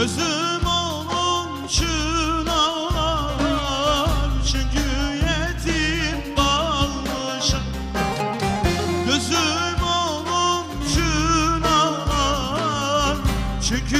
Gözüm onun için Çünkü yetim kalmışım. Gözüm onun için Çünkü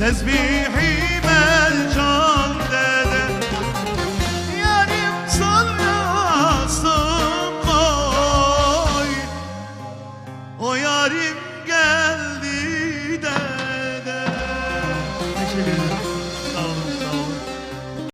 تسبيحي.